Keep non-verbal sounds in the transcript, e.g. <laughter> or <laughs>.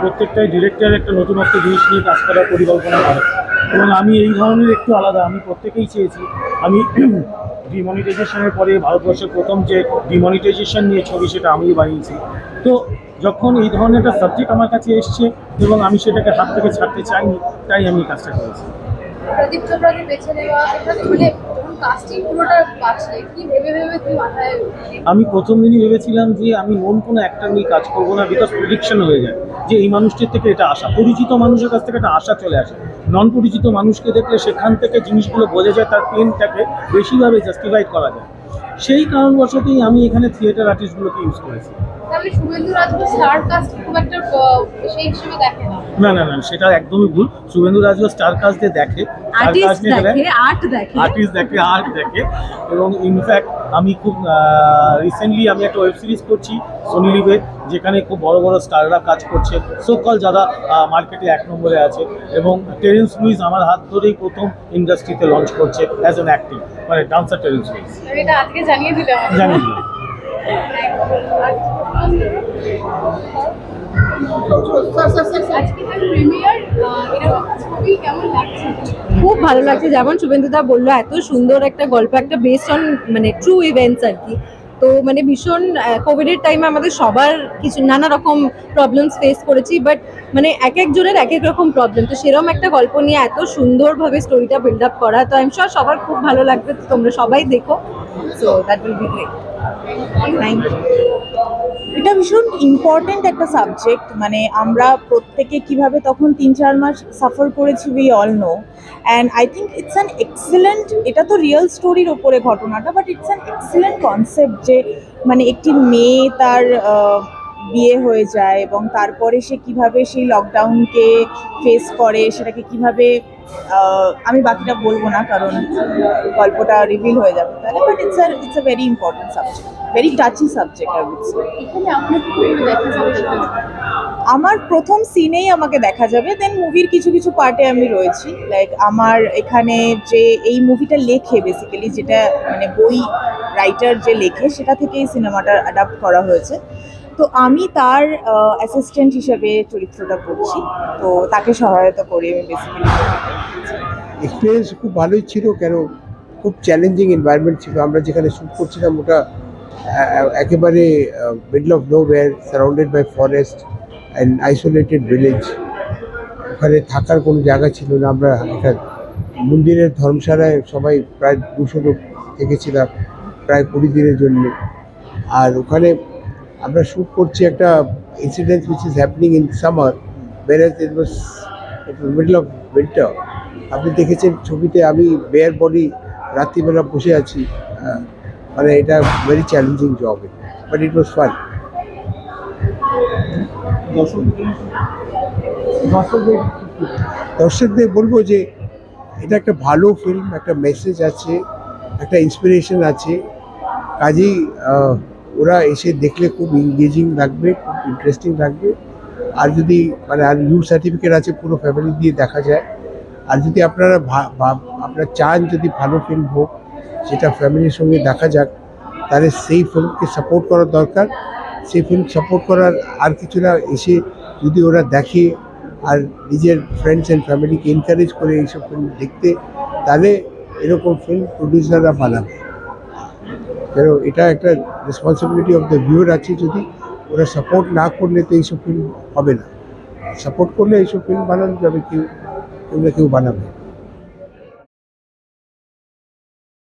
প্রত্যেকটাই ডিরেক্টর একটা নতুনত্ব জিনিস নিয়ে কাজ করার পরিকল্পনা করে। এবং আমি এই ধরনের একটু আলাদা আমি প্রত্যেকেই চেয়েছি। আমি <clears throat> ডিমনিটাইজেশনের পরে ভারতবর্ষের প্রথম যে ডিমনিটাইজেশন নিয়ে ছবি সেটা আমিই বানিয়েছি। তো যখন এই ধরনের একটা সাবজেক্ট আমার কাছে এসছে এবং আমি সেটাকে হাত থেকে ছাড়তে চাইনি তাই আমি এই কাজটা করেছি। প্রদীপ চোপড়াকে বেছে নেওয়া এখানে আমি প্রথম দিনই ভেবেছিলাম যে আমি মন কোনো একটা নিয়ে কাজ করব না বিকজ প্রিডিকশন হয়ে যায় যে এই মানুষটির থেকে এটা আশা, পরিচিত মানুষের কাছ থেকে একটা আশা চলে আসে। নন পরিচিত মানুষকে দেখলে সেখান থেকে জিনিসগুলো বোঝা যায়, তার পেনটাকে বেশিভাবে জাস্টিফাইড করা যায়। সেই কারণবশতেই আমি এখানে থিয়েটার আর্টিস্টগুলোকে ইউজ করেছি। তাহলে শুভেন্দু রাজপুত স্টার কাস্ট খুব একটা সেই হিসেবে দেখে না। না না না সেটা একদমই ভুল। শুভেন্দু রাজু স্টার কাজ দিয়ে দেখে স্টার আর্টিস্ট কাস্ট দেখে আর্ট দেখে। আর্টিস্ট দেখে আর্ট দেখে। এবং ইনফ্যাক্ট আমি খুব রিসেন্টলি আমি একটা ওয়েব সিরিজ করছি সোনি লিভে যেখানে খুব বড় বড় স্টাররা কাজ করছে সোকল যারা মার্কেটে এক নম্বরে আছে। এবং টেরেন্স লুইস আমার হাত ধরেই প্রথম ইন্ডাস্ট্রিতে লঞ্চ করছে অ্যাজ অ্যান অ্যাক্টিং মানে ডান্সার টেরেন্স লুইস এটা আজকে জানিয়ে দিলাম। <laughs> খুব ভালো লাগছে যেমন শুভেন্দুদা বলল, এত সুন্দর একটা গল্প, একটা বেসড অন মানে ট্রু ইভেন্টস আর কি। তো মানে ভীষণ কোভিডের টাইমে আমাদের সবার কিছু নানা রকম প্রবলেমস ফেস করেছি বাট মানে এক একজনের এক এক রকম প্রবলেম তো সেরকম একটা গল্প নিয়ে এত সুন্দরভাবে স্টোরিটা বিল্ড আপ করা, তো আমি শিওর সবার খুব ভালো লাগবে, তোমরা সবাই দেখো। So that will be great thank you এটা ভীষণ ইম্পর্ট্যান্ট একটা সাবজেক্ট মানে আমরা প্রত্যেকে কীভাবে তখন তিন চার মাস সাফার করেছি we all know and I think it's an excellent এটা তো রিয়েল স্টোরির ওপরে ঘটনাটা but it's an excellent concept যে মানে একটি মেয়ে তার বিয়ে হয়ে যায় এবং তারপরে সে কীভাবে সেই লকডাউনকে ফেস করে, সেটাকে কীভাবে আমি বাকিটা বলব না কারণ গল্পটা রিভিল হয়ে যাবে তাহলে but it's R it's a very important subject very touchy subject I say যাবে? আমার প্রথম সিনেই আমাকে দেখা যাবে দেন মুভির কিছু কিছু পার্টে আমি রয়েছি। লাইক আমার এখানে যে এই মুভিটা লেখে বেসিক্যালি যেটা মানে বই রাইটার যে লেখে সেটা থেকেই সিনেমাটা অ্যাডাপ্ট করা হয়েছে। তো আমি তার অ্যাসিস্ট্যান্ট হিসেবে চরিত্রটা করছি। তো তাকে সহায়তা করি আমি বেসিক্যালি এক্সপিরিয়েন্স খুব ভালোই ছিল, কেন খুব চ্যালেঞ্জিং এনভায়রনমেন্ট ছিল। আমরা যেখানে শ্যুট করছিলাম, ওটা একেবারে middle of nowhere surrounded by forest and isolated village ওখানে থাকার কোনো জায়গা ছিল না। আমরা একটা মন্দিরের ধর্মশালায় সবাই প্রায় দুশো লোক থেকেছিলাম, প্রায় কুড়ি দিনের জন্য। আর ওখানে আমরা শ্যুট করছি একটা incident which is happening in summer was it was middle of winter. আপনি দেখেছেন ছবিতে আমি বেয়ার বডি রাত্রিবেলা বসে আছি মানে এটা very challenging job but it was fun দর্শকদের বলব যে এটা একটা ভালো ফিল্ম একটা মেসেজ আছে, একটা ইন্সপিরেশন আছে, কাজেই ওরা এসে দেখলে খুব এঙ্গেজিং লাগবে খুব ইন্টারেস্টিং লাগবে আর যদি মানে আর ইউ সার্টিফিকেট আছে পুরো ফ্যামিলি দিয়ে দেখা যায়। আর যদি আপনারা আপনারা চান যদি ভালো ফিল্ম হোক সেটা ফ্যামিলির সঙ্গে দেখা যাক, তাহলে সেই ফিল্মকে সাপোর্ট করার দরকার। সেই ফিল্ম সাপোর্ট করার আর কিছু না, এসে যদি ওরা দেখে আর নিজের ফ্রেন্ডস অ্যান্ড ফ্যামিলিকে এনকারেজ করে এইসব ফিল্ম দেখতে, তাহলে এরকম ফিল্ম প্রডিউসাররা বানাবে। কেন এটা একটা রেসপন্সিবিলিটি অফ দ্য ভিউর আছে যদি ওরা সাপোর্ট না করলে তো এইসব ফিল্ম হবে না। সাপোর্ট করলে এইসব ফিল্ম বানানো যাবে, কেউ কেউ না কেউ বানাবে।